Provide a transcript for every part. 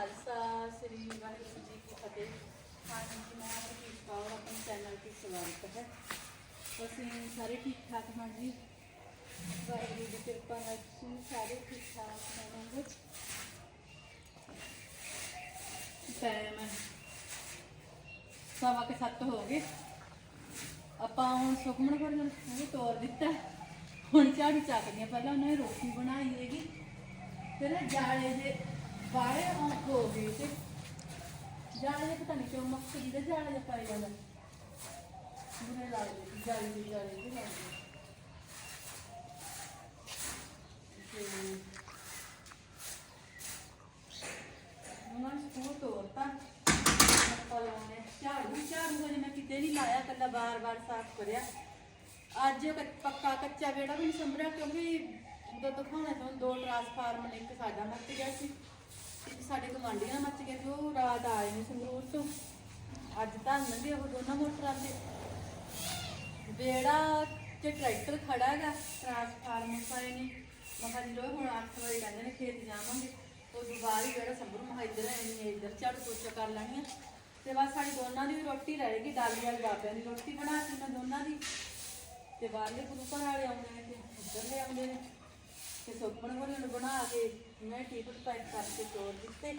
ਖਾਲਸਾ, ਸ੍ਰੀ ਵਾਹਿਗੁਰੂ ਜੀ ਕੀ ਫਤਿਹ। ਹਾਂਜੀ, ਮੈਂ ਹਰਜੀਤ ਕੌਰ, ਆਪਣੇ ਚੈਨਲ ਤੇ ਸਵਾਗਤ ਹੈ। ਅਸੀਂ ਸਾਰੇ ਠੀਕ ਠਾਕ ਹਾਂ ਜੀ? ਵਾਹਿਗੁਰੂ ਦੀ ਕਿਰਪਾ ਨਾਲ ਅਸੀਂ ਸਾਰੇ ਠੀਕ ਠਾਕ ਹੋਵਾਂਗੇ? ਟਾਈਮ ਸਵਾ ਕੇ ਸੱਤ ਹੋ ਗਏ। ਆਪਾਂ ਹੁਣ ਸੁਖਮਨ ਕੋਲ ਨੂੰ ਤੋਰ ਦਿੱਤਾ। ਹੁਣ ਝਾੜੂ ਚੱਕਦੀਆਂ ਪਹਿਲਾਂ ਉਹਨੇ ਰੋਟੀ ਬਣਾਈ ਹੈਗੀ। ਫਿਰ ਜਾਲੇ ਦੇ ਬਾਹਰੇ ਆਉਂ ਹੋ ਗਏ ਤੇ ਜਾਲੇ ਦੇ ਪਤਾ ਨਹੀਂ ਕਿਉਂ ਮਕਸਦ ਦੇ ਜਾਲੇ ਦੇ ਪਾਈ ਜਾਂਦਾ। ਬੁਰੇ ਲੱਗਦੇ ਜਾਲੇ ਦੇ ਜਾਲੇ ਦੇ ਲੱਗਦੇ। ਉਹਨਾਂ ਸਕੂਲ ਤੋਰਤਾ ਆਪਾਂ ਲਾਉਣੇ ਝਾੜੂ ਝਾੜੂ ਹਜੇ ਮੈਂ ਕਿਤੇ ਨਹੀਂ ਲਾਇਆ ਕੱਲਾ ਬਾਰ-ਬਾਰ ਸਾਫ਼ ਕਰਿਆ। ਅੱਜ ਪੱਕਾ ਕੱਚਾ ਵੇੜਾ ਵੀ ਨਹੀਂ ਸੰਭਰਿਆ, ਕਿਉਂਕਿ ਉਦੋਂ ਦਿਖਾਉਣੇ ਤੋਂ ਦੋ ਟਰਾਂਸਫਾਰਮਰ ਨੇ ਇੱਕ ਸਾਡਾ ਮੱਚ ਗਿਆ ਸੀ। ਇੱਕ ਸਾਡੇ ਗਵਾਂਢੀਆਂ ਮੱਚ ਗਏ ਸੀ ਉਹ ਰਾਤ ਆਏ ਨੇ ਸੰਗਰੂਰ ਤੋਂ। ਅੱਜ ਤਾਂ ਨੰਗੇ ਉਹ ਦੋਨਾਂ ਮੋਟਰਾਂ ਤੇ। ਵੇੜਾ ਤੇ ਟਰੈਕਟਰ ਖੜਾ ਹੈਗਾ, ਟਰਾਂਸਫਾਰਮਰ ਪਏ ਨੇ। ਮੈਂ ਕਿਹਾ ਹੁਣ 8 ਵਜੇ ਕਹਿੰਦੇ ਨੇ ਖੇਤ ਜਾਵਾਂਗੇ ਉਹ ਦੁਬਾਰਾ ਹੀ ਜਿਹੜਾ ਸੰਭਰੂ ਮਹਾਂ ਇੱਧਰ ਆਣੀ ਇੱਧਰ ਝਾੜੂ ਪੋਚਾ ਕਰ ਲੈਣੀ ਤੇ ਬਸ ਸਾਡੀ ਦੋਨਾਂ ਦੀ ਵੀ ਰੋਟੀ ਰਹੇਗੀ ਦਾਲੀ ਵਾਲੀ ਬਾਬਿਆਂ ਦੀ ਰੋਟੀ ਬਣਾਤੀ ਮੈਂ ਦੋਨਾਂ ਦੀ। ਤੇ ਬਾਹਰਲੇ ਗੁਰੂ ਘਰ ਵਾਲੇ ਆਉਂਦੇ ਨੇ ਤੇ ਇੱਧਰ ਦੇ ਆਉਂਦੇ ਨੇ। ਤੇ ਸੁਖਮਨ ਹੋਰੀ ਨੂੰ ਬਣਾ ਕੇ ਮੈਂ ਟਿਕਟ ਪੈਕ ਕਰਕੇ ਤੋਰ ਦਿੱਤੇ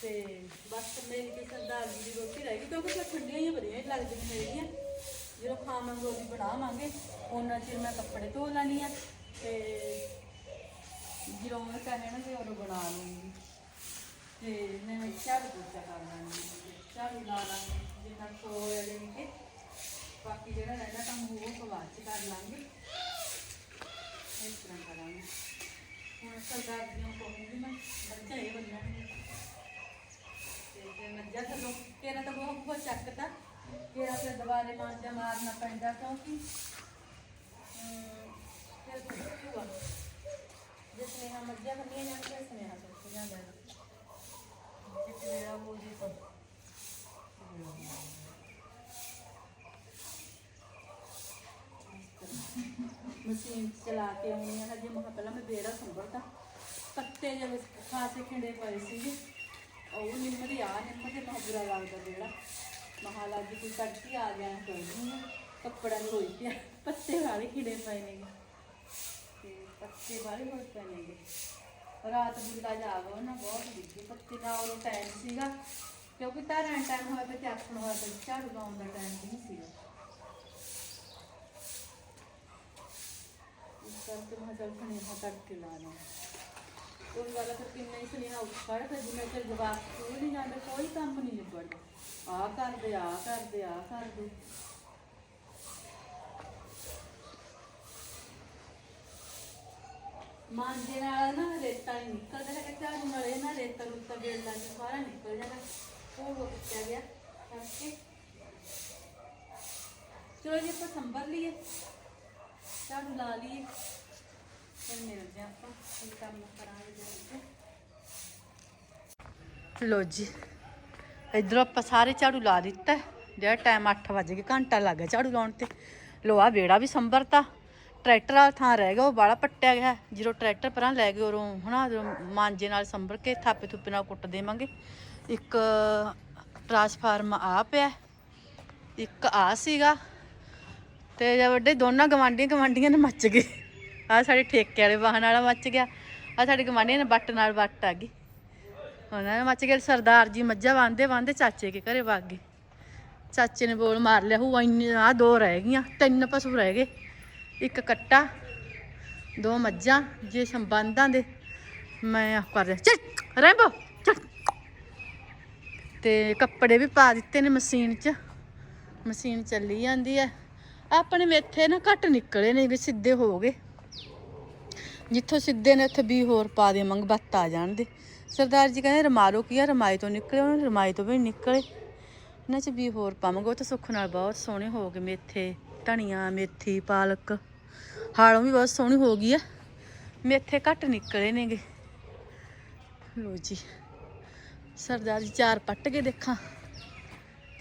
ਤੇ ਬਸ ਮੇਰੀ ਤੇ ਸਰਦਾਰ ਜੀ ਦੀ ਰੋਟੀ ਰਹਿ ਗਈ, ਕਿਉਂਕਿ ਫਿਰ ਠੰਡੀਆਂ ਹੀ ਵਧੀਆ ਹੀ ਲੱਗਦੀਆਂ ਮੇਰੀਆਂ ਜਦੋਂ ਖਾਵਾਂਗੇ ਰੋਟੀ ਬਣਾਵਾਂਗੇ, ਉਹਨਾਂ ਚਿਰ ਮੈਂ ਕੱਪੜੇ ਧੋ ਲੈਣੀ ਆ ਤੇ ਜਦੋਂ ਉਹ ਕਹਿਣਗੇ, ਉਦੋਂ ਬਣਾ ਲੂੰਗੀ। ਤੇ ਮੈਂ ਝਾੜੂ ਪੋਚਾ ਕਰ ਲਾਂਗੀ ਝਾੜੂ ਲਾ ਲਾਂਗੀ ਜਿੰਨਾ ਕੁ। ਹੋਇਆ ਬਾਕੀ ਜਿਹੜਾ ਰਹਿੰਦਾ ਕੰਮ, ਉਹ ਬਾਅਦ ਚ ਕਰ ਲਾਂਗੇ। ਇਸ ਤਰ੍ਹਾਂ ਕਰਾਂਗੇ। ਹੁਣ ਸਰਦਾਰ ਜੀ ਨੂੰ ਕਹੂੰਗੀ ਮੈਂ ਬੱਚਾ ਇਹ ਬੰਨਣਗੇ ਤੇ ਜੇ ਮੱਝਾਂ ਥੱਲੋਂ ਤੇਰਾ ਤਾਂ ਬਹੁਤ ਬਹੁਤ ਚੱਕਤਾ ਤੇਰਾ ਫਿਰ ਦੁਬਾਰੇ ਮਾਂਜਾ ਮਾਰਨਾ ਪੈਂਦਾ ਕਿਉਂਕਿ ਅਮ, ਫਿਰ ਸੁੱਕੂਗਾ ਜੇ ਸਨੇਹਾ ਮੱਝਾਂ ਬੰਨੀਆਂ ਜਾਣ ਫਿਰ ਸਨੇਹਾ ਸੁੱਕ ਜਾਂਦਾ ਹੈ ਜੇ ਮੇਰਾ ਹੋ ਜੇ ਤਾਂ ਮਸ਼ੀਨ ਚਲਾ ਕੇ ਆਉਣੀ ਆ ਹਜੇ ਮੈਂ ਕਿਹਾ ਪਹਿਲਾਂ ਮੈਂ ਬੇੜਾ ਸੰਭਲਦਾ। ਪੱਤੇ ਜਿਵੇਂ ਖਾਸੇ ਖਿੰਡੇ ਪਏ ਸੀਗੇ। ਉਹ ਨਿੰਮ ਦੀ ਆ ਨਿੰਮ ਦੇ ਬਹੁਤ ਬੁਰਾ ਲੱਗਦਾ ਬੇੜਾ। ਮਹਾਰਾਜ ਜੀ ਕੋਈ ਤੜਕੀ ਆ ਗਿਆ ਕੋਈ ਨਹੀਂ ਕੱਪੜਾ ਨੂੰ ਹੋਈ ਪਿਆ। ਪੱਤੇ ਵਾਲੇ ਖਿੰਡੇ ਪਏ ਨੇ। ਤੇ ਪੱਤੇ ਵਾਲੇ ਹੋਏ ਪਏ ਨੇ। ਰਾਤ ਬੁੱਲਾ ਜਾਗੋ ਨਾ, ਬਹੁਤ ਡਿੱਗੇ। ਪੱਤੇ ਦਾ ਉਹ ਟਾਈਮ ਸੀਗਾ। ਕਿਉਂਕਿ ਧਾਰਾਂ ਟਾਈਮ ਹੋਇਆ ਤੇ ਆਖਣ ਹੋਇਆ ਤੇ ਝਾੜੂ ਲਾਉਣ ਦਾ ਟਾਈਮ ਨਹੀਂ ਸੀਗਾ। ਇਸ ਕਰਕੇ ਮੈਂ ਚੱਲ ਸੁਨੇਹਾ ਕਰਕੇ ਲਾ ਲਾਂ ਉਹ ਵਾਲਾ ਤਾਂ ਕਿੰਨਾ ਹੀ ਸੁਨੇਹਾ ਉੱਖੜ ਤੇ ਜਿੰਨਾ ਚਿਰ ਜਵਾਬ ਸਕੂਲ ਨਹੀਂ ਜਾਂਦਾ ਕੋਈ ਕੰਮ ਨਹੀਂ ਨਿਬੜਦਾ ਆ ਕਰਦੇ ਆ ਕਰਦੇ ਆ ਕਰਦੇ ਮਾਂਜੇ ਨਾਲ ਨਾ ਰੇਤਾ ਨਹੀਂ ਨਿਕਲਦਾ ਹੈਗਾ ਝਾੜੂ ਨਾਲ ਇਹ ਨਾ ਰੇਤਾ ਰੁੱਤਾ ਗੇੜ ਲਾ ਕੇ ਸਾਰਾ ਨਿਕਲ ਜਾਣਾ ਉਹ ਹੋ ਕਿੱਥੇ ਗਿਆ ਕਰਕੇ ਚਲੋ ਜੀ ਆਪਾਂ ਸੰਭਰ ਲਈਏ ਝਾੜੂ ਲਾ ਲਈਏ। ਫਿਰ ਮਿਲਦੇ ਹਾਂ ਆਪਾਂ। ਇਹ ਕੰਮ ਕਰਾਂਗੇ ਜਲਦੀ ਲੋ ਜੀ, ਇਧਰੋਂ ਆਪਾਂ ਸਾਰੇ ਝਾੜੂ ਲਾ ਦਿੱਤਾ ਜਿਹੜਾ ਟਾਈਮ 8 ਵਜੇ ਗਿਆ ਘੰਟਾ ਲੱਗ ਗਿਆ ਝਾੜੂ ਲਾਉਣ ਤੇ। ਲੋਹਾ ਵੇੜਾ ਵੀ ਸੰਭਰਤਾ। ਟਰੈਕਟਰ ਵਾਲਾ ਥਾਂ ਰਹਿ ਗਿਆ, ਉਹ ਬਾਲਾ ਪੱਟਿਆ ਗਿਆ ਜਦੋਂ ਟਰੈਕਟਰ ਪਰਾਂ ਲੈ ਗਏ ਉਰੋਂ ਹਨਾ, ਜਦੋਂ ਮਾਂਜੇ ਨਾਲ ਸੰਭਰ ਕੇ ਥਾਪੇ ਥੁੱਪੇ ਨਾਲ ਕੁੱਟ ਦੇਵਾਂਗੇ। ਇੱਕ ਟਰਾਂਸਫਾਰਮ ਆ ਪਿਆ ਇੱਕ ਆ ਸੀਗਾ। ਤੇ ਜੇ ਵੱਡੇ ਦੋਨਾਂ ਗਵਾਂਢੀਆਂ ਗਵਾਂਢੀਆਂ ਨੇ ਮੱਚ ਗਏ। ਆ ਸਾਡੇ ਠੇਕੇ ਵਾਲੇ ਵਾਹਨ ਵਾਲਾ ਮੱਚ ਗਿਆ। ਆ ਸਾਡੇ ਗਵਾਂਢੀਆਂ ਨੇ ਬੱਟ ਨਾਲ ਵੱਟ ਆ ਗਈ। ਉਹਨਾਂ ਨੇ ਮੱਚ ਗਏ ਸਰਦਾਰ ਜੀ ਮੱਝਾਂ ਬੰਨਦੇ ਬੰਨਦੇ ਚਾਚੇ ਕੇ ਘਰੇ ਵਗ ਗਏ। ਚਾਚੇ ਨੇ ਬੋਲ ਮਾਰ ਲਿਆ ਹੂ ਇੰਨੇ ਆ ਦੋ ਰਹਿ ਗਈਆਂ। ਤਿੰਨ ਪਸ਼ੂ ਰਹਿ ਗਏ। ਇੱਕ ਕੱਟਾ, ਦੋ ਮੱਝਾਂ, ਜੇ ਸੰਬੰਧਾਂ ਦੇ। ਮੈਂ ਆਹ ਕਰ ਰਿਹਾ ਚੱਲ, ਰੈਂਬੋ, ਚੱਲ। ਤੇ ਕੱਪੜੇ ਵੀ ਪਾ ਦਿੱਤੇ ਨੇ ਮਸ਼ੀਨ 'ਚ। ਮਸ਼ੀਨ ਚੱਲੀ ਜਾਂਦੀ ਹੈ। ਆਪਣੇ ਮੇਥੇ ਨਾ ਘੱਟ ਨਿਕਲੇ ਨੇ ਵੀ ਸਿੱਧੇ ਹੋ ਗਏ। ਜਿੱਥੋਂ ਸਿੱਧੇ ਨੇ ਉੱਥੇ ਵੀ ਹੋਰ ਪਾ ਦੇ, ਮੰਗ ਬੱਤ ਆ ਜਾਣ ਦੇ। ਸਰਦਾਰ ਜੀ ਕਹਿੰਦੇ ਰਮਾਰੋ ਕੀ ਆ? ਰਮਾਈ ਤੋਂ ਨਿਕਲੇ ਉਹਨਾਂ ਰਮਾਈ ਤੋਂ ਵੀ ਨੀ ਨਿਕਲੇ। ਇਹਨਾਂ 'ਚ ਵੀ ਹੋਰ ਪਾਵਾਂਗੇ, ਉਹ ਤਾਂ ਸੁੱਖ ਨਾਲ ਬਹੁਤ ਸੋਹਣੇ ਹੋ ਗਏ ਮੇਥੇ। ਧਨੀਆ, ਮੇਥੀ, ਪਾਲਕ, ਹਾਲੋਂ ਵੀ ਬਹੁਤ ਸੋਹਣੀ ਹੋ ਗਈ ਆ। ਮੇਥੇ ਘੱਟ ਨਿਕਲੇ ਨੇਗੇ। ਲੋ ਜੀ, ਸਰਦਾਰ ਜੀ ਚਾਰ ਪੱਟ ਕੇ ਦੇਖਾਂ।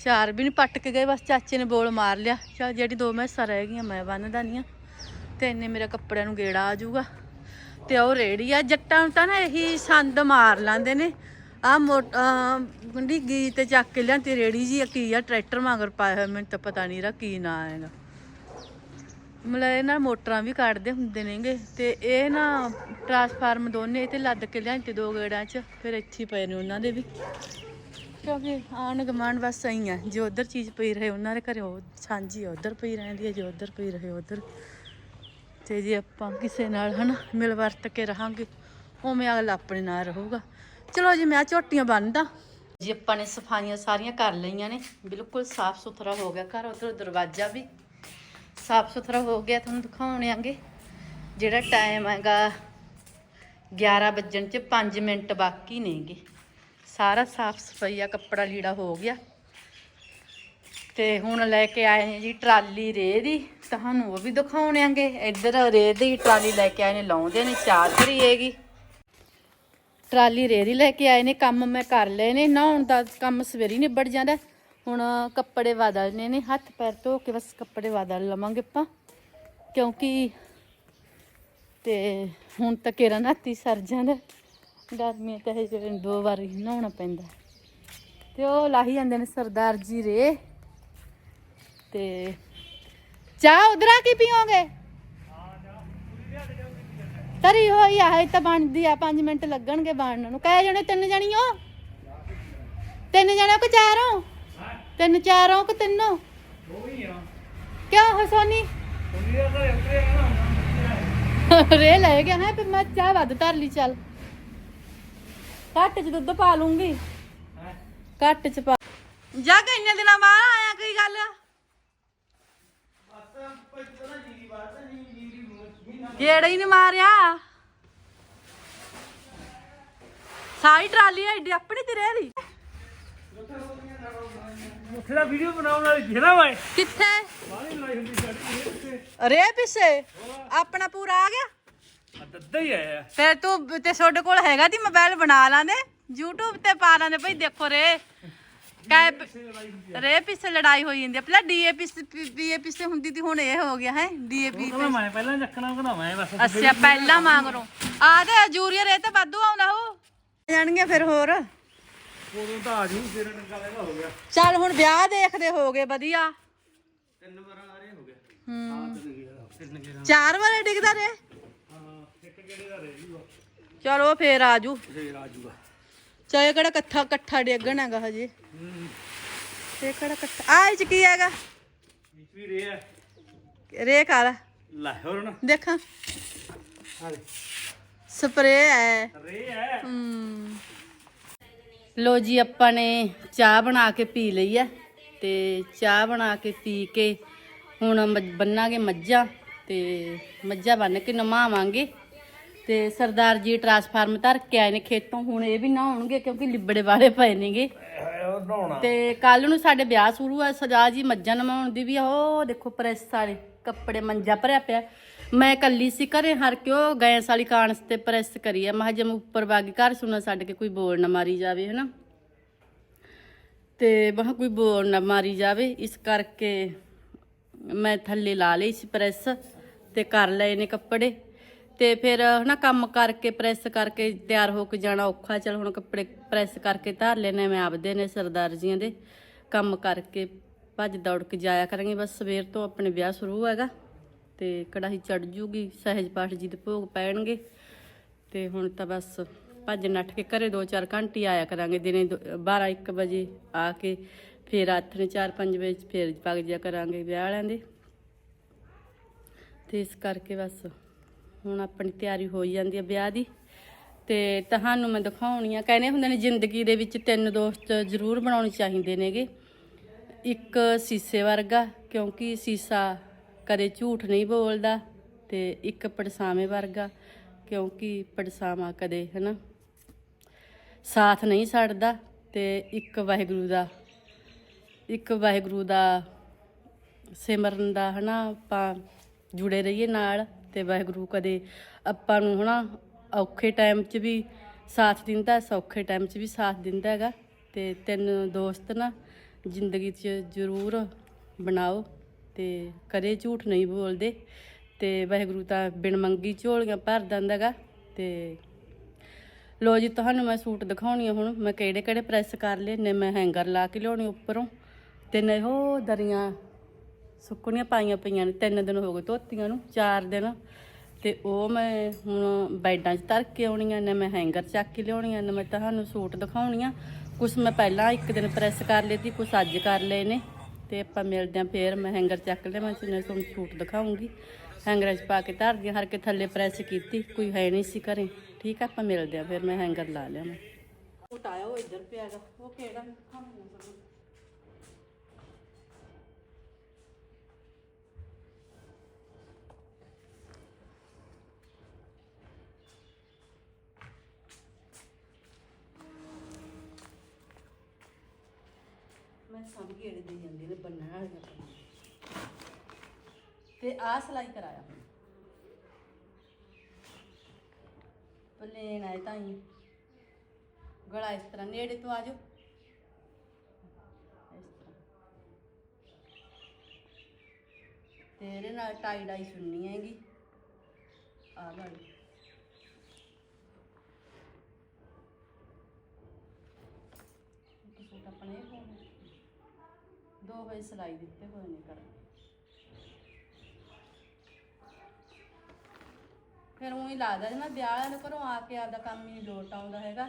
ਚਾਰ ਵੀ ਨਹੀਂ ਪੱਟ ਕੇ ਗਏ, ਬਸ ਚਾਚੇ ਨੇ ਬੋਲ ਮਾਰ ਲਿਆ। ਚਲ ਜਿਹੜੀ ਦੋ ਮੈਸਾਂ ਰਹਿ ਗਈਆਂ, ਮੈਂ ਬੰਨਦਾ ਨਹੀਂ ਆ। ਤੇ ਇੰਨੇ ਮੇਰਾ ਕੱਪੜਿਆਂ ਨੂੰ ਗੇੜਾ ਆ ਜਾਊਗਾ। ਤੇ ਉਹ ਰੇੜੀ ਆ, ਜੱਟਾਂ ਨੂੰ ਤਾਂ ਨਾ ਇਹੀ ਸੰਦ ਮਾਰ ਲਾਂਦੇ ਨੇ। ਆ ਮੋਟ ਗੁੰਡੀ ਗੀ ਤੇ ਚੱਕ ਕੇ ਲਿਆਂਤੀ ਰੇੜੀ ਜੀ ਆ, ਕੀ ਆ, ਟਰੈਕਟਰ ਮਗਰ ਪਾਇਆ ਹੋਇਆ, ਮੈਨੂੰ ਤਾਂ ਪਤਾ ਨਹੀਂ ਰਾ ਕੀ ਨਾਂ ਆਏਗਾ ਮਤਲਬ ਇਹ ਨਾ ਮੋਟਰਾਂ ਵੀ ਕੱਢਦੇ ਹੁੰਦੇ ਨੇਗੇ, ਤੇ ਇਹ ਨਾ ਟਰਾਂਸਫਾਰਮ ਦੋਨੇ ਤੇ ਲੱਦ ਕੇ ਲਿਆਂਤੇ ਦੋ ਗੇੜਾਂ 'ਚ, ਫਿਰ ਇੱਥੇ ਪਏ ਨੇ ਉਹਨਾਂ ਦੇ ਵੀ। ਕਿਉਂਕਿ ਆਣ ਗਮਾਂਡ ਬਸ ਸਹੀ ਆ, ਜੇ ਉਧਰ ਚੀਜ਼ ਪਈ ਰਹੇ ਉਹਨਾਂ ਦੇ ਘਰੇ, ਉਹ ਸਾਂਝੀ ਉਧਰ ਪਈ ਰਹਿੰਦੀ ਹੈ ਜੇ ਉਧਰ ਪਈ ਰਹੇ ਉਧਰ। ਤੇ ਜੇ ਆਪਾਂ ਕਿਸੇ ਨਾਲ ਹਨਾ ਮਿਲ ਵਰਤ ਕੇ ਰਹਾਂਗੇ, ਉਵੇਂ ਅਗਲਾ ਆਪਣੇ ਨਾਲ ਰਹੂਗਾ। ਚਲੋ ਜੀ, ਮੈਂ ਝੋਟੀਆਂ ਬੰਨਦਾ। ਜੀ, ਆਪਾਂ ਨੇ ਸਫਾਈਆਂ ਸਾਰੀਆਂ ਕਰ ਲਈਆਂ ਨੇ। ਬਿਲਕੁਲ ਸਾਫ਼ ਸੁਥਰਾ ਹੋ ਗਿਆ ਘਰ, ਉਧਰ ਦਰਵਾਜ਼ਾ ਵੀ ਸਾਫ਼ ਸੁਥਰਾ ਹੋ ਗਿਆ, ਤੁਹਾਨੂੰ ਦਿਖਾਉਣੇ ਆਂਗੇ। ਜਿਹੜਾ ਟਾਈਮ ਹੈਗਾ 11 ਵੱਜਣ ਚ 5 ਮਿੰਟ ਬਾਕੀ ਨੇਗੇ। ਸਾਰਾ ਸਾਫ਼ ਸਫਾਈਆ ਕੱਪੜਾ ਲੀੜਾ ਹੋ ਗਿਆ। ਤੇ ਹੁਣ ਲੈ ਕੇ ਆਏ ਨੇ ਜੀ ਟਰਾਲੀ ਰੇ ਦੀ, ਤੁਹਾਨੂੰ ਉਹ ਵੀ ਦਿਖਾਉਣੇ ਆਂਗੇ। ਇੱਧਰ ਰੇ ਦੀ ਟਰਾਲੀ ਲੈ ਕੇ ਆਏ ਨੇ, ਲਾਉਂਦੇ ਨੇ ਚਾਰ ਧਰੀ ਹੈਗੀ। ਟਰਾਲੀ ਰੇ ਦੀ ਲੈ ਕੇ ਆਏ ਨੇ, ਕੰਮ ਮੈਂ ਕਰ ਲਏ ਨੇ, ਨਹਾਉਣ ਦਾ ਕੰਮ ਸਵੇਰੀ ਨਿਬੜ ਜਾਂਦਾ। ਹੁਣ ਕੱਪੜੇ ਬਦਲਨੇ ਨੇ, ਹੱਥ ਪੈਰ ਧੋ ਕੇ ਬਸ ਕੱਪੜੇ ਬਦਲ ਲਵਾਂਗੇ ਆਪਾਂ, ਕਿਉਂਕਿ ਤੇ ਹੁਣ ਤਾਂ ਕੇਰਾ ਨਾਤੀ ਸਰ ਜਾਂਦਾ। ਗਰਮੀਆਂ ਤਾਂ ਇਹ ਜਿਹੜੇ ਦੋ ਵਾਰੀ ਨਹਾਉਣਾ ਪੈਂਦਾ। ਤੇ ਉਹ ਲਾਹੀ ਜਾਂਦੇ ਨੇ ਸਰਦਾਰ ਜੀ ਰੇ। ਤੇ ਚਾਹ ਉਧਰਾ ਕੀ ਪੀਓਗੇ? ਤਰੀ ਹੋਈ ਆ ਇਹ ਤਾਂ ਬਣਦੀ ਆ 5 ਮਿੰਟ ਲੱਗਣਗੇ ਬਣਨ ਨੂੰ। ਕਹੇ ਜਣੇ ਤਿੰਨ ਜਣੀਓ? ਤਿੰਨ ਜਣੇ ਕੋ ਚਾਰੋਂ? ਤਿੰਨ ਚਾਰੋਂ ਕਿ ਤਿੰਨੋਂ? ਕਿਉਂ ਹਸੋਨੀ ਰੇ ਲੈ ਗਿਆ ਹੈ ਫਿਰ ਮੈਂ ਚਾਹ ਵੱਧ ਧਰ ਲਈ ਚੱਲ। ਘੱਟ ਚ ਦੁੱਧ ਪਾ ਲੂੰਗੀ। ਘੱਟ ਚ ਪਾ ਜਾ ਕੇ ਇੰਨੇ ਦਿਨਾਂ ਬਾਅਦ ਆਇਆ ਕੋਈ ਗੱਲ? ਕਿਹੜਾ ਹੀ ਨਹੀਂ ਮਾਰਿਆ। ਸਾਰੀ ਟਰਾਲੀ ਐਡੀ ਆਪਣੀ ਤੇ ਰਹਿ ਦੀ ਉੱਥੇ ਦਾ ਵੀਡੀਓ ਬਣਾਉਣ ਵਾਲੀ ਜਿਹੜਾ ਵਾ ਕਿੱਥੇ? ਬਾਹਲੀ ਲੜਾਈ ਹੁੰਦੀ ਸਾਡੀ ਰੇ ਪਿੱਛੇ? ਆਪਣਾ ਪੂਰਾ ਆ ਗਿਆ? ਦੱਦਾ ਹੀ ਆਇਆ। ਤੇ ਤੂੰ ਤੇ ਤੁਹਾਡੇ ਕੋਲ ਹੈਗਾ ਦੀ ਮੋਬਾਈਲ ਬਣਾ ਲਾਂਦੇ? YouTube ਤੇ ਪਾ ਲਾਂਦੇ ਭਈ ਦੇਖੋ ਰੇ। ਕੈ ਰੇ ਪਿੱਛੇ ਲੜਾਈ ਹੋਈ ਜਾਂਦੀ ਆ। ਪਹਿਲਾਂ ਡੀਏਪੀ ਪੀਏਪੀ ਸੇ ਹੁੰਦੀ ਤੀ ਹੁਣ ਇਹ ਹੋ ਗਿਆ ਹੈ ਡੀਏਪੀ ਕਹਿੰਦਾ ਮੈਂ ਪਹਿਲਾਂ ਚੱਕਣਾ ਘਨਾਵਾਂ ਇਹ ਬਸ ਅੱਛਾ ਪਹਿਲਾਂ ਮੰਗਰੋ। ਆ ਤੇ ਜੂਰੀਅਰ ਇਹ ਤਾਂ ਵਾਧੂ ਆਉਂਦਾ ਹੋ ਜਾਣਗੇ ਫਿਰ ਹੋਰ। ਉਦੋਂ ਤਾਂ ਆ ਜੂ ਤੇਰਾ ਟੰਗਾ ਲੈਗਾ ਹੋ ਗਿਆ। ਚੱਲ ਹੁਣ ਵਿਆਹ ਦੇਖਦੇ ਹੋਗੇ ਵਧੀਆ। ਤਿੰਨ ਵਾਰ ਆ ਰਹੇ ਹੋ ਗਿਆ। ਹੂੰ। ਚਾਰ ਵਾਰੇ ਡਿੱਗਦਾ ਰੇ। ਗੇੜੇ ਦਾ ਰਹਿ ਜੂਗਾ ਚਲੋ ਫੇਰ ਆਜੂ। ਫੇਰ ਆ ਜੂਗਾ ਚਾਹੇ ਕਿਹੜਾ ਇਕੱਠਾ ਇਕੱਠਾ ਡੇਗਣ ਹੈਗਾ ਹਜੇ। ਤੇ ਕਿਹੜਾ ਇਕੱਠਾ ਆ ਇਹ ਚ ਕੀ ਹੈਗਾ? ਵਿੱਚ ਵੀ ਰੇ ਹੈ ਰੇ ਕਰ। ਲੈ ਹੋਰ ਨਾ ਦੇਖਾਂ। ਆ ਲੈ ਸਪਰੇ ਹੈ ਰੇ ਹੈ। ਹਮ ਲੋ ਜੀ ਆਪਾਂ ਨੇ ਚਾਹ ਬਣਾ ਕੇ ਪੀ ਲਈ ਹੈ ਤੇ ਚਾਹ ਬਣਾ ਕੇ ਪੀ ਕੇ ਹੁਣ ਬੰਨਾਂਗੇ ਮੱਝਾਂ। ਤੇ ਮੱਝਾਂ ਬੰਨ ਕੇ ਨਮਾਵਾਂਗੇ। ਤੇ ਸਰਦਾਰ ਜੀ ਟਰਾਂਸਫਾਰਮ ਧਰ ਕੇ ਆਏ ਨੇ ਖੇਤੋਂ। ਹੁਣ ਇਹ ਵੀ ਨਹਾਉਣਗੇ ਕਿਉਂਕਿ ਲਿਬੜੇ ਵਾਲੇ ਪਏ ਨੇਗੇ। ਉਹ ਨਹਾਉਣਾ। ਤੇ ਕੱਲ ਨੂੰ ਸਾਡੇ ਵਿਆਹ ਸ਼ੁਰੂ ਆ ਸਜਾ ਜੀ ਮੱਝਾਂ ਨਮਾਉਣ ਦੀ ਵੀ ਆ। ਉਹ ਦੇਖੋ ਪ੍ਰੈਸ ਵਾਲੇ ਕੱਪੜੇ ਮੰਜਾ ਭਰਿਆ ਪਿਆ। ਮੈਂ ਕੱਲੀ ਸੀ ਘਰੇ ਹਰ ਕਿਉਂ ਗੈਸ ਵਾਲੀ ਕਾਂਸ ਤੇ ਪ੍ਰੈਸ ਕਰੀ ਆ। ਮੈਂ ਕਿਹਾ ਜੇ ਮੈਂ ਉੱਪਰ ਬਾਗੀ ਘਰ ਸੁਣਾ ਛੱਡ ਕੇ ਕੋਈ ਬੋਲ ਨਾ ਮਾਰੀ ਜਾਵੇ ਹਨਾ। ਤੇ ਮੈਂ ਕਿਹਾ ਕੋਈ ਬੋਲ ਨਾ ਮਾਰੀ ਜਾਵੇ। ਇਸ ਕਰਕੇ ਮੈਂ ਥੱਲੇ ਲਾ ਲਈ ਸੀ ਪ੍ਰੈਸ ਤੇ ਕਰ ਲਏ ਨੇ ਕੱਪੜੇ। ਤੇ ਫਿਰ, ਹਨਾ, ਕੰਮ ਕਰਕੇ ਪ੍ਰੈਸ ਕਰਕੇ ਤਿਆਰ ਹੋ ਕੇ ਜਾਣਾ ਔਖਾ। ਚਲ ਹੁਣ ਕੱਪੜੇ ਪ੍ਰੈਸ ਕਰਕੇ ਧਰ ਲੈਣੇ ਮੈਂ ਆਪਦੇ ਨੇ ਸਰਦਾਰ ਜੀਆਂ ਦੇ। ਕੰਮ ਕਰਕੇ ਭੱਜ ਦੌੜ ਕੇ ਜਾਇਆ ਕਰਾਂਗੇ। ਬਸ ਸਵੇਰ ਤੋਂ ਆਪਣੇ ਵਿਆਹ ਸ਼ੁਰੂ ਹੈਗਾ ਤੇ ਕੜਾਹੀ ਚੜ ਜੂਗੀ, ਸਹਿਜ ਪਾਠ ਜੀ ਦੇ ਭੋਗ ਪੈਣਗੇ। ਤੇ ਹੁਣ ਤਾਂ ਬਸ ਭੱਜ ਨੱਠ ਕੇ ਘਰੇ 2-4 ਘੰਟੇ ਆਇਆ ਕਰਾਂਗੇ। ਦਿਨੇ 12-1 ਵਜੇ ਆ ਕੇ ਫਿਰ ਰਾਤ ਨੂੰ 4-5 ਵਜੇ ਫਿਰ ਪੱਗ ਜਾ ਕਰਾਂਗੇ ਵਿਆਹ ਵਾਲਿਆਂ ਦੇ। ਤੇ ਇਸ ਕਰਕੇ ਬਸ ਹੁਣ ਆਪਣੀ ਤਿਆਰੀ ਹੋਈ ਜਾਂਦੀ ਹੈ ਵਿਆਹ ਦੀ। ਤੇ ਤੁਹਾਨੂੰ ਮੈਂ ਦਿਖਾਉਣੀ ਆ। ਕਹਿੰਦੇ ਹੁੰਦੇ ਨੇ ਜ਼ਿੰਦਗੀ ਦੇ ਵਿੱਚ ਤਿੰਨ ਦੋਸਤ ਜ਼ਰੂਰ ਬਣਾਉਣੇ ਚਾਹੀਦੇ ਨੇਗੇ। ਇੱਕ ਸੀਸੇ ਵਰਗਾ, ਕਿਉਂਕਿ ਸੀਸਾ ਕਦੇ ਝੂਠ ਨਹੀਂ ਬੋਲਦਾ, ਤੇ ਇੱਕ ਪੜਸਾਵੇਂ ਵਰਗਾ, ਕਿਉਂਕਿ ਪੜਸਾਵਾਂ ਕਦੇ, ਹਨਾ, ਸਾਥ ਨਹੀਂ ਛੱਡਦਾ। ਤੇ ਇੱਕ ਵਾਹਿਗੁਰੂ ਦਾ, ਇੱਕ ਵਾਹਿਗੁਰੂ ਦਾ ਸਿਮਰਨ ਦਾ, ਹਨਾ, ਆਪਾਂ ਜੁੜੇ ਰਹੀਏ ਨਾਲ। ਤੇ ਵਾਹਿਗੁਰੂ ਕਦੇ ਆਪਾਂ ਨੂੰ ਹਨਾ ਔਖੇ ਟਾਈਮ 'ਚ ਵੀ ਸਾਥ ਦਿੰਦਾ ਸੌਖੇ ਟਾਈਮ 'ਚ ਵੀ ਸਾਥ ਦਿੰਦਾ ਹੈਗਾ ਤੇ ਤਿੰਨ ਦੋਸਤ ਨਾ ਜ਼ਿੰਦਗੀ 'ਚ ਜ਼ਰੂਰ ਬਣਾਓ ਤੇ ਕਦੇ ਝੂਠ ਨਹੀਂ ਬੋਲਦੇ ਤੇ ਵਾਹਿਗੁਰੂ ਤਾਂ ਬਿਨ ਮੰਗੀ ਝੋਲੀਆਂ ਭਰ ਦਿੰਦਾ ਹੈਗਾ ਤੇ ਲੋ ਜੀ, ਤੁਹਾਨੂੰ ਮੈਂ ਸੂਟ ਦਿਖਾਉਣੀ ਆ ਹੁਣ, ਮੈਂ ਕਿਹੜੇ ਕਿਹੜੇ ਪ੍ਰੈਸ ਕਰ ਲਏ ਨੇ, ਮੈਂ ਹੈਂਗਰ ਲਾ ਕੇ ਲਿਆਉਣੀ ਉੱਪਰੋਂ ਤੇ ਨੇ ਉਹ ਦਰੀਆਂ ਸੁੱਕਣੀਆਂ ਪਾਈਆਂ ਪਈਆਂ ਨੇ, ਤਿੰਨ ਦਿਨ ਹੋ ਗਏ ਧੋਤੀਆਂ ਨੂੰ, ਚਾਰ ਦਿਨ। ਤੇ ਉਹ ਮੈਂ ਹੁਣ ਬੈਡਾਂ 'ਚ ਧਰ ਕੇ ਆਉਣੀਆਂ ਨੇ, ਮੈਂ ਹੈਂਗਰ ਚੱਕ ਕੇ ਲਿਆਉਣੀਆਂ ਨੇ, ਮੈਂ ਤੁਹਾਨੂੰ ਸੂਟ ਦਿਖਾਉਣੀਆਂ। ਕੁਛ ਮੈਂ ਪਹਿਲਾਂ ਇੱਕ ਦਿਨ ਪ੍ਰੈਸ ਕਰ ਲਏ ਸੀ, ਕੁਛ ਅੱਜ ਕਰ ਲਏ ਨੇ। ਤੇ ਆਪਾਂ ਮਿਲਦੇ ਆਂ ਫੇਰ, ਮੈਂ ਹੈਂਗਰ ਚੱਕ ਲਿਆ ਮੈਂ ਤੁਹਾਨੂੰ ਸੂਟ ਦਿਖਾਉਂਗੀ। ਹੈਂਗਰ 'ਚ ਪਾ ਕੇ ਧਰ ਦਿਆਂ, ਹਰ ਕੇ ਥੱਲੇ ਪ੍ਰੈਸ ਕੀਤੀ, ਕੋਈ ਹੈ ਨਹੀਂ ਸੀ ਘਰੇ। ਠੀਕ ਆ, ਆਪਾਂ ਮਿਲਦੇ ਆਂ ਫਿਰ, ਮੈਂ ਹੈਂਗਰ ਲਾ ਲਿਆ ਮੈਂ ਸੂਟ ਆਇਆ ਉਹ ਇੱਧਰ ਪਿਆ ਗਾ ਉਹ ਕਿਹੜਾ? ਦਿਖਾਉਂਗਾ ਸਭ ਗੇੜੇ ਦੇ ਜਾਂਦੀ ਨੇ ਬੰਨਣ ਵਾਲੀਆਂ ਪਈਆਂ। ਤੇ ਆਹ ਸਿਲਾਈ ਕਰਾਇਆ। ਪਲੇਨ ਆਏ ਤਾਂ ਹੀ। ਗਲਾ ਇਸ ਤਰ੍ਹਾਂ, ਨੇੜੇ ਤੋਂ ਆ ਜਾਓ। ਇਸ ਤਰ੍ਹਾਂ। ਤੇ ਨਾਲ ਟਾਈ ਡਾਈ ਸੁਣਨੀ ਹੈਗੀ। ਆ ਵਾਲੀ। ਇੱਕ ਆਪਣੇ ਇਹ ਦੋ ਵਜੇ ਸਿਲਾਈ ਦਿੱਤੇ ਹੋਏ ਨੇ ਕਰ ਫਿਰ ਉਹੀ ਲੱਗਦਾ ਜਿਵੇਂ ਵਿਆਹ ਵਾਲਿਆਂ ਘਰੋਂ ਆ ਕੇ ਆਪਦਾ ਕੰਮ ਹੀ ਲੋਟ ਆਉਂਦਾ ਹੈਗਾ।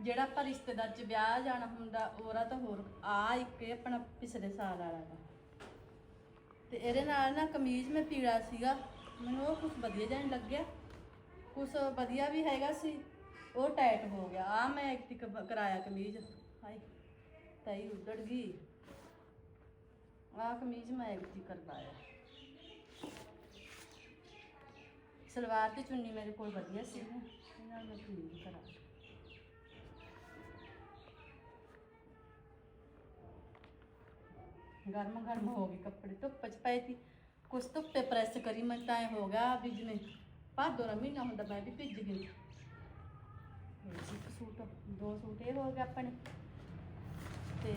ਜਿਹੜਾ ਆਪਾਂ ਰਿਸ਼ਤੇਦਾਰ ਚ ਵਿਆਹ ਜਾਣਾ ਹੁੰਦਾ, ਉਹਦਾ ਤਾਂ ਹੋਰ ਆ ਇੱਕ ਇਹ ਆਪਣਾ ਪਿਛਲੇ ਸਾਲ ਵਾਲਾ ਦਾ। ਤੇ ਇਹਦੇ ਨਾਲ ਨਾ ਕਮੀਜ਼ ਮੈਂ ਪੀੜਾ ਸੀਗਾ, ਮੈਨੂੰ ਉਹ ਕੁਝ ਵਧੀਆ ਜਾਣ ਲੱਗਿਆ। ਕੁਝ ਵਧੀਆ ਵੀ ਹੈਗਾ ਸੀ, ਉਹ ਟਾਈਟ ਹੋ ਗਿਆ। ਆ ਮੈਂ ਇੱਕ ਕਰਾਇਆ ਕਮੀਜ਼। ਹਾਏ ਤਾਈ ਉੱਡੜ ਗਈ। ਆ ਕਮੀਜ਼ ਮੈਂ ਇੱਕ ਤਿਕ ਸਲਵਾਰ ਤੇ ਚੁੰਨੀ ਮੇਰੇ ਕੋਲ ਵਧੀਆ ਸੀ ਇਹਨਾਂ ਮੈਂ ਕਮੀਜ਼ ਕਰਾ। ਗਰਮ ਗਰਮ ਹੋ ਗਏ ਕੱਪੜੇ, ਧੁੱਪ ਚ ਪਏ ਸੀ। ਕੁਛ ਧੁੱਪੇ ਪ੍ਰੈਸ ਕਰੀ, ਮੈਂ ਤਾਂ ਐਂ ਹੋ ਗਿਆ ਵੀ ਜਿਵੇਂ ਭਾਦੋ ਦਾ ਮਹੀਨਾ ਹੁੰਦਾ, ਮੈਂ ਵੀ ਭਿੱਜ ਗਈ। ਇਹ ਇੱਕ ਸੂਟ, ਦੋ ਸੂਟ ਇਹ ਹੋ ਗਏ ਆਪਣੇ। ਤੇ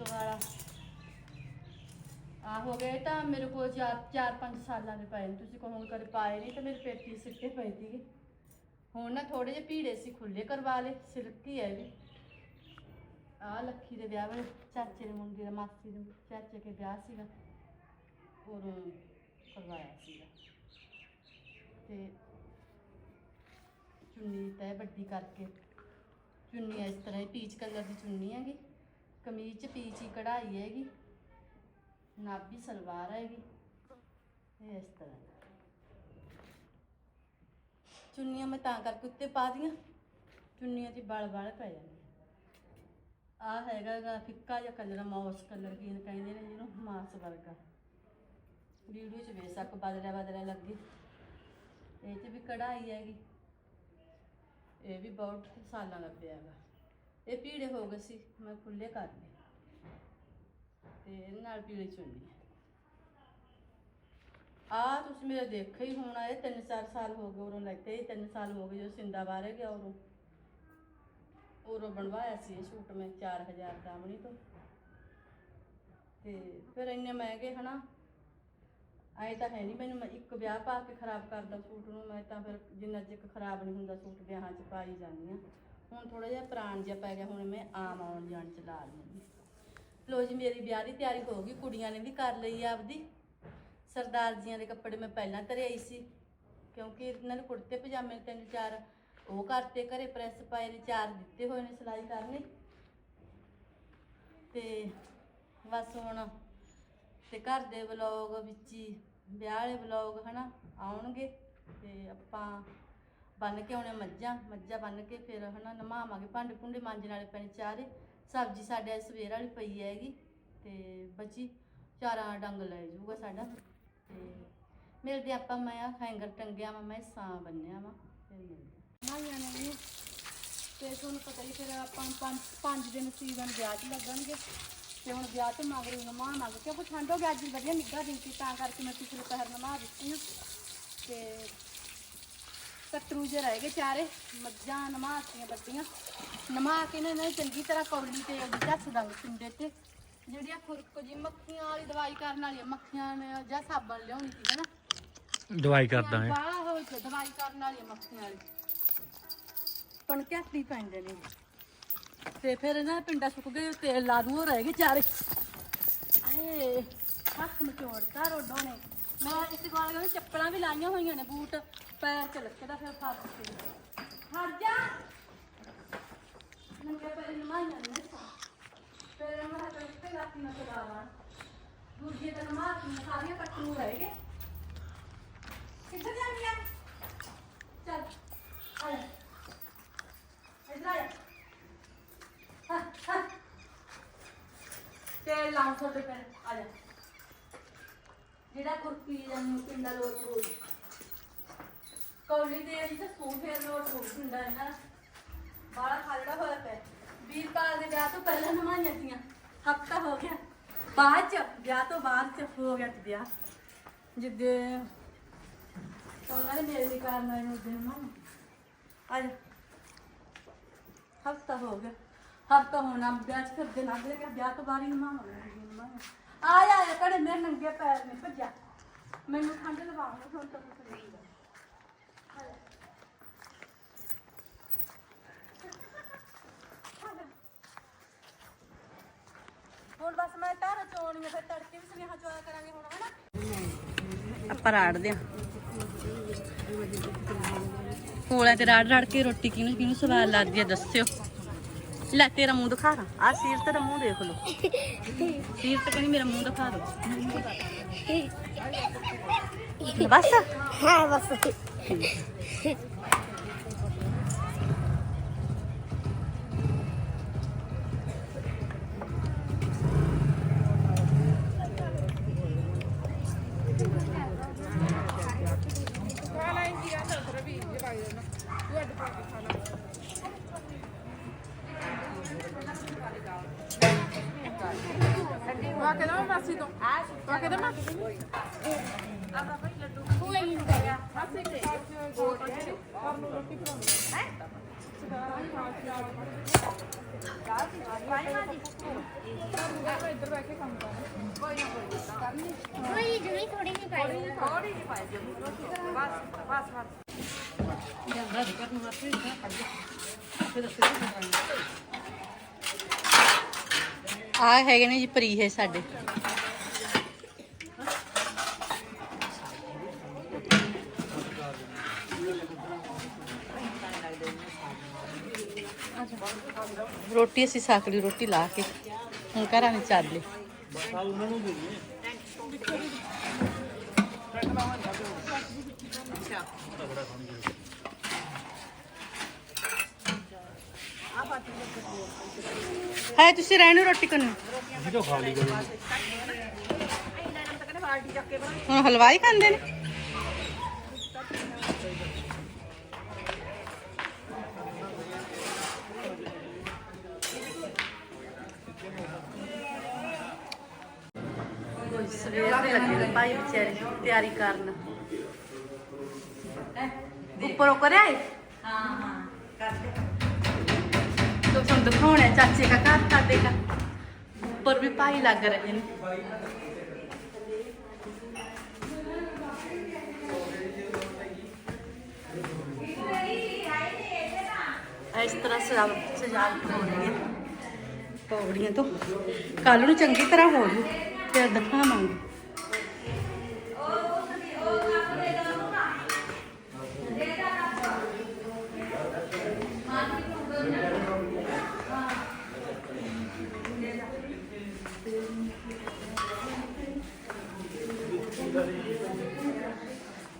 ਇੱਕ ਵਾਲਾ। ਆ ਹੋ ਗਏ ਤਾਂ ਮੇਰੇ ਕੋਲ ਚਾਰ ਚਾਰ ਪੰਜ ਸਾਲਾਂ ਦੇ ਪਏ ਨੇ। ਤੁਸੀਂ ਕਹੋਗੇ ਕਦੇ ਪਾਏ ਨਹੀਂ ਤਾਂ ਮੇਰੇ ਪੇਟੀ ਸਿੱਟੇ ਪਏ ਸੀਗੇ। ਹੁਣ ਨਾ ਥੋੜੇ ਜਿਹੇ ਭੀੜੇ ਸੀ ਖੁੱਲੇ ਕਰਵਾ ਲਏ, ਸਿਲਕੀ ਹੈ ਵੀ। ਆ ਲੱਖੀ ਦੇ ਵਿਆਹ ਵਾਲੇ ਚਾਚੇ ਦੇ ਮੁੰਡੇ ਦਾ, ਮਾਸੀ ਦੇ ਚਾਚੇ ਕੇ ਵਿਆਹ ਸੀਗਾ। ਉਦੋਂ ਕਰਵਾਇਆ ਸੀਗਾ। ਤੇ ਚੁੰਨੀ ਤੈ ਵੱਡੀ ਕਰਕੇ। ਚੁੰਨੀ ਇਸ ਤਰ੍ਹਾਂ ਹੀ ਪੀਚ ਕਲਰ ਦੀ ਚੁੰਨੀ ਹੈਗੀ। ਕਮੀਜ਼ 'ਚ ਪੀਚ ਕਢਾਈ ਹੈਗੀ, ਨਾਭੀ ਸਲਵਾਰ ਹੈਗੀ ਇਹ ਇਸ ਤਰ੍ਹਾਂ। ਚੁੰਨੀਆਂ ਮੈਂ ਤਾਂ ਕਰਕੇ ਉੱਤੇ ਪਾ ਦੀਆਂ, ਚੁੰਨੀਆਂ 'ਚ ਬਲ ਬਲ ਪੈ ਜਾਂਦੀ ਆ। ਹੈਗਾ ਗਾ ਫਿੱਕਾ ਜਿਹਾ ਕਲਰ ਮੌਸ ਕਲਰ ਕੀ ਕਹਿੰਦੇ ਨੇ ਜਿਹਨੂੰ, ਮਾਸ ਵਰਗਾ। ਵੀਡੀਓ 'ਚ ਬੇਸ਼ੱਕ ਬਦਲਿਆ ਬਦਲਿਆ ਲੱਗੇ। ਇਹ 'ਚ ਵੀ ਕਢਾਈ ਹੈਗੀ। ਇਹ ਵੀ ਬਹੁਤ ਸਾਲਾਂ ਦਾ ਪਿਆ ਹੈਗਾ ਇਹ ਪੀੜੇ ਹੋ ਗਏ ਸੀ, ਮੈਂ ਖੁੱਲੇ ਕਰ ਲਏ ਤੇ ਇਹਦੇ ਨਾਲ ਪੀਲੀ ਚੁੰਨੀ ਆ ਤੁਸੀਂ ਮੇਰੇ ਦੇਖਿਆ ਹੀ ਹੋਣਾ, ਇਹ 3-4 ਸਾਲ ਹੋ ਗਏ ਉਰੋਂ ਲੈਤੇ, ਇਹ 3 ਸਾਲ ਹੋ ਗਏ ਜੋ ਸਿੰਦਾ ਗਿਆ ਉਰੋਂ। ਉਰੋਂ ਬਣਵਾਇਆ ਸੀ ਇਹ ਸੂਟ ਮੈਂ 4000 ਦਾਮਣੀ ਤੋਂ। ਤੇ ਫਿਰ ਇੰਨੇ ਮਹਿੰਗੇ, ਹਨਾ? ਐ ਤਾਂ ਹੈ ਨਹੀਂ ਮੈਨੂੰ ਇੱਕ ਵਿਆਹ ਪਾ ਕੇ ਖਰਾਬ ਕਰਦਾ ਸੂਟ ਨੂੰ, ਮੈਂ ਤਾਂ ਫਿਰ ਜਿੰਨਾ ਚਿਰ ਖਰਾਬ ਨਹੀਂ ਹੁੰਦਾ ਸੂਟ ਵਿਆਹਾਂ 'ਚ ਪਾਈ ਜਾਂਦੀ ਆ ਹੁਣ ਥੋੜਾ ਜਿਹਾ ਪੁਰਾਣ ਜਿਹਾ ਪੈ ਗਿਆ, ਹੁਣ ਮੈਂ ਆਮ ਆਉਣ ਜਾਣ 'ਚ ਲਾ ਲੂੰਗੀ ਲੋ ਜੀ, ਮੇਰੀ ਵਿਆਹ ਦੀ ਤਿਆਰੀ ਹੋ ਗਈ, ਕੁੜੀਆਂ ਨੇ ਵੀ ਕਰ ਲਈ ਆ ਆਪਦੀ। ਸਰਦਾਰ ਜੀਆਂ ਦੇ ਕੱਪੜੇ ਮੈਂ ਪਹਿਲਾਂ ਧਰੇ ਆਈ ਸੀ, ਕਿਉਂਕਿ ਇਹਨਾਂ ਨੇ ਕੁੜਤੇ ਪਜਾਮੇ ਤਿੰਨ ਚਾਰ, ਉਹ ਕਰਤੇ, ਘਰੇ ਪ੍ਰੈਸ ਪਾਏ ਨੇ, ਚਾਰ ਦਿੱਤੇ ਹੋਏ ਨੇ ਸਿਲਾਈ ਕਰਨੇ ਤੇ ਬਸ ਹੁਣ ਤੇ ਘਰ ਦੇ ਵਲੌਗ ਵਿੱਚ ਹੀ, ਵਿਆਹ ਵਾਲੇ ਵਲੌਗ ਹਨਾ, ਆਉਣਗੇ, ਤੇ ਆਪਾਂ ਬੰਨ ਕੇ ਆਉਣੇ ਮੱਝਾਂ ਮੱਝਾਂ ਬੰਨ ਕੇ ਫਿਰ ਹਨਾ ਨਮਾਵਾਂਗੇ। ਭਾਂਡੇ ਭੁੰਡੇ ਮਾਂਜਣ ਵਾਲੇ ਪੈਣੇ ਚਾਰੇ ਸਬਜ਼ੀ ਸਾਡੇ ਅੱਜ ਸਵੇਰ ਵਾਲੀ ਪਈ ਹੈਗੀ ਤੇ ਬੱਚੀ ਚਾਰਾਂ ਡੰਗ ਲੈ ਜਾਊਗਾ ਸਾਡਾ। ਤੇ ਮਿਲਦੇ ਆਪਾਂ ਮੈਂ ਆ ਹੈਂਗਰ ਟੰਗਿਆ ਵਾ, ਮੈਂ ਸਾਂ ਬੰਨਿਆ ਵਾ, ਫਿਰ ਮਿਲਦੇ ਮਾਈਆਂ ਨੇ ਤੇ ਤੁਹਾਨੂੰ ਪਤਾ ਹੀ ਫਿਰ ਆਪਾਂ ਪੰਜ ਪੰਜ ਦਿਨ ਸੀਜ਼ਨ ਵਿਆਹ 'ਚ ਲੱਗਣਗੇ। ਤੇ ਹੁਣ ਵਿਆਹ ਤੋਂ ਮਗਰੋਂ ਹੀ ਨਮਾ ਮੰਗ ਕਿਉਂਕਿ ਠੰਡ ਹੋ ਗਿਆ ਅੱਜ ਵਧੀਆ ਨਿੱਘਾ ਦਿਨ ਸੀ, ਤਾਂ ਕਰਕੇ ਮੈਂ ਪਿਛਲੇ ਪਹਿਰ ਨਮਾ ਦਿੱਤੀ ਤੇ ਕਤਰੂ ਜੇ ਰਹਿ ਗਏ ਚਾਰੇ ਮੱਝਾਂ ਨਮਾਤੀਆਂ ਬੱਤੀਆਂ ਨਮਾ ਕੇ ਨਾ ਇਹਨਾਂ ਨੂੰ ਚੰਗੀ ਤਰ੍ਹਾਂ ਕੌਲੀ ਤੇ ਉਹਦੀ ਝੱਸ ਦਾਂਗੇ ਪਿੰਡੇ ਤੇ। ਜਿਹੜੀਆਂ ਖੁਰਕ ਜੀ ਮੱਖੀਆਂ ਵਾਲੀ ਦਵਾਈ ਕਰਨ ਵਾਲੀ ਮੱਖੀਆਂ ਨੇ ਜਾਂ ਸਾਬਣ ਲਿਆਉਣੀ ਸੀ ਨਾ ਦਵਾਈ ਕਰਦਾ ਬਾਹਲਾ ਹੋ ਕੇ ਦਵਾਈ ਕਰਨ ਵਾਲੀ ਮੱਖੀਆਂ ਵਾਲੀ ਨੂੰ ਘੱਟੀ ਪੈਂਦੇ ਨੇ ਤੇ ਫਿਰ ਇਹਨਾਂ ਦੇ ਪਿੰਡਾ ਸੁੱਕ ਗਏ ਤੇਲ ਲਾ ਦੂ ਉਹ ਰਹਿ ਗਏ ਚਾਰੇ। ਆਏ ਹੱਥ ਮਚੋੜਤਾ ਰੋਡੋਂ ਨੇ। ਮੈਂ ਇਸ ਗਾਲ ਗਾਲ ਚੱਪਲਾਂ ਵੀ ਲਾਈਆਂ ਹੋਈਆਂ ਨੇ ਬੂਟ। ਪੈਰ ਚ ਲੱਕਦਾ ਫਿਰ ਫਸ ਕੇ। ਹਟ ਜਾ। ਨੰਗੇ ਪੈਰ ਨਮਾਈਆਂ ਨੇ ਫਿਰ ਮੈਂ ਤਾਂ ਇੱਥੇ ਲਾਤੀ ਨਾ ਚਲਾਵਾ ਦੂਜੇ ਦਿਨ ਮਾਰ ਸਾਰੀਆਂ ਕੱਟੂ ਰਹਿ ਗਏ ਕਿੱਧਰ ਜਾਂਦੀ ਆ? ਚੱਲ, ਆ ਜਾ। ਆ ਹਾਂ ਹਾਂ। ਤੇ ਲਾਉਂ ਤੁਹਾਡੇ ਪੈਰ। ਆ ਜਾ। ਜਿਹੜਾ ਕੁਰਪੀ ਜਾਂਦੀ ਪਿੰਡਾ ਲੋਟ ਹੋ ਕੌਲੀ ਦੇ ਅੰਦਰ ਸੂ ਫੇਰ ਲੋਟ ਹੋ ਪਿੰਡਾ ਇਹਨਾਂ ਬਾਲਾ ਖਾਲੜਾ ਹੋਇਆ ਪਿਆ। ਵੀਰਪਾਲ ਦੇ ਵਿਆਹ ਤੋਂ ਪਹਿਲਾਂ ਨਮਾਈਆਂ ਤੀਆਂ। ਹਫਤਾ ਹੋ ਗਿਆ। ਬਾਅਦ ਚ, ਵਿਆਹ ਤੋਂ ਬਾਅਦ ਚ ਹੋ ਗਿਆ ਤੇ ਵਿਆਹ। ਜਿੱਦੇ ਉਹਨਾਂ ਨੇ ਮੇਰੇ ਲਈ ਕਰਨਾ ਇਹਨੂੰ ਦੇ ਮਾਂ ਆ ਹਫਤਾ ਹੋ ਗਿਆ। ਹਫਤਾ ਹੋਣਾ ਵਿਆਹ ਚ ਫਿਰ ਦਿਨ ਅਗਲੇ ਗਿਆ। ਵਿਆਹ ਤੋਂ ਬਾਅਦ ਹੀ ਮਾਂ ਆਇਆ ਜਾ ਕੜੇ ਮੇਰੇ ਨੰਗੇ ਪੈਰ ਨੇ ਭੱਜਿਆ। ਮੈਨੂੰ ਠੰਡ ਲਵਾਉਣੀ ਹੁਣ ਤਾਂ ਨਹੀਂ ਹੁਣ ਬਸ ਮੈਂ ਧਾਰ ਚੋਣੀ ਫਿਰ ਤੜਕੇ ਵੀ ਸੁਨੇਹਾ ਚੋਇਆ ਕਰਾਂਗੇ ਹੁਣ ਹਨਾ? ਆਪਾਂ ਰਾੜਦੇ ਆ ਕੋਲਾਂ ਤੇ ਰਾੜ ਰਾੜ ਕੇ ਰੋਟੀ ਕਿਹਨੂੰ ਕਿਹਨੂੰ ਸਵਾਦ ਲੱਗਦੀ ਆ ਦੱਸਿਓ। ਲੈ ਤੇਰਾ ਮੂੰਹ ਦਿਖਾ ਰਾਂ। ਆ ਸੀਰ ਤੇਰਾ ਮੂੰਹ ਦੇਖ ਲਓ। ਸੀਰ ਤੇ ਕਹਿੰਦੀ ਮੇਰਾ ਮੂੰਹ ਦਿਖਾ ਦੋ। ਬਸ। ਹਾਂ ਬਸ। ਕੋਈ ਜੁੜੀ ਥੋੜੀ ਨਹੀਂ ਪਾਈ ਆ ਹੈਗੇ ਨੇ ਜੀ ਪਰੀ ਹੈ ਸਾਡੇ। ਰੋਟੀ ਅਸੀਂ ਸਾਕੜੀ ਰੋਟੀ ਲਾ ਕੇ ਹੁਣ ਘਰਾਂ ਨੂੰ ਚੱਲੇ ਹੈ ਤੁਸੀਂ ਰਹਿਣੋ ਰੋਟੀ ਕਰਨੀ ਵੀਡੀਓ ਖਾ ਲਈ ਕਰੋ ਹੁਣ ਹਲਵਾਈ ਖਾਂਦੇ ਨੇ? ਭਾਈ ਵਿਚਾਰੇ ਤਿਆਰੀ ਕਰਨ। ਉੱਪਰੋਂ ਕਰਿਆ ਹਾਂ ਹਾਂ ਕਰਦੇ ਤੋ ਤੁਹਾਨੂੰ ਦਿਖਾਉਣਾ ਹੈ ਚਾਚੇ ਦਾ ਘਰ ਸਾਡੇ ਦਾ। ਉੱਪਰ ਵੀ ਭਾਈ ਲੱਗ ਰਹੇ ਨੇ। ਇਸ ਤਰ੍ਹਾਂ ਸਜਾਵਟ ਸਜਾਵਟ ਹੋ ਰਹੀ ਹੈ। ਪੌੜੀਆਂ ਤੋਂ। ਕੱਲ ਨੂੰ ਚੰਗੀ ਤਰ੍ਹਾਂ ਹੋ ਜੂ ਫਿਰ ਦਿਖਾਵਾਂਗੇ।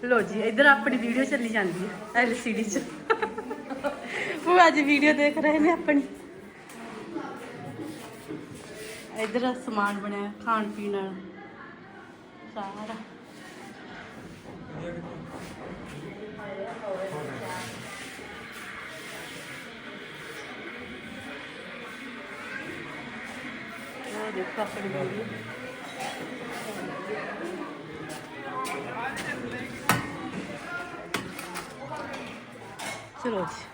ਲੋ ਜੀ, ਇੱਧਰ ਆਪਣੀ ਵੀਡੀਓ ਚੱਲੀ ਜਾਂਦੀ ਹੈ ਐਲਸੀਡੀ 'ਚ। ਉਹ ਅੱਜ ਵੀਡੀਓ ਦੇਖ ਰਹੇ ਨੇ ਆਪਣੀ। ਇੱਧਰ ਸਮਾਨ ਬਣਿਆ, ਖਾਣ ਪੀਣ ਵਾਲਾ। ਸਾਰਾ। ਦੇਖੋ ਆਪਣੀ ਵੀਡੀਓ ਚਲੋ ਜੀ